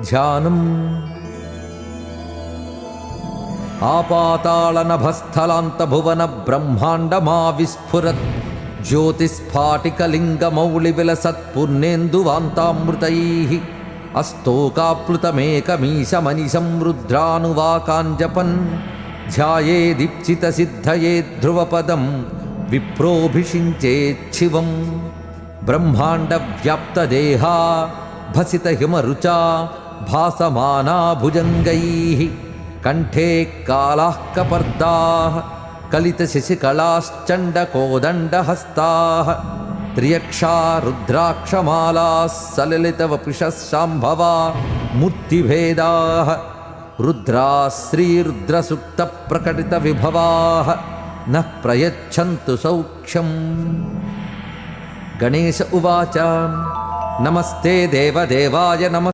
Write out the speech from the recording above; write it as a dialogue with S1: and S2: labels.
S1: ధ్యానం. ఆపాతాళనభస్థలాంతభువన బ్రహ్మాండమా విస్ఫురత్ జ్యోతిస్ఫాటికలింగమౌళివిలసత్పుర్ణేందువాంతామృతై అస్తోకాప్లుతమేకమీశమనిశం రుద్రానువాకాంజపన్ ధ్యాయేదీప్సితసిద్ధయే ధ్రువపదం విప్రోభిషించేచ్ఛివం. బ్రహ్మాండవ్యాప్తదేహా భసిత హిమరుచా భాసమానా భుజంగై కంఠే కాళాః కపర్దా కలిత శశికళాశ్చండకోదండహస్తా త్రియక్షా రుద్రాక్షమాలా సలలితవపుషశాంభవా మూర్తిభేదా రుద్రా శ్రీరుద్రసుప్తప్రకటిత విభవా న సౌఖ్యం గణేశ ఉవాచ नमस्ते देवदेवाय नमः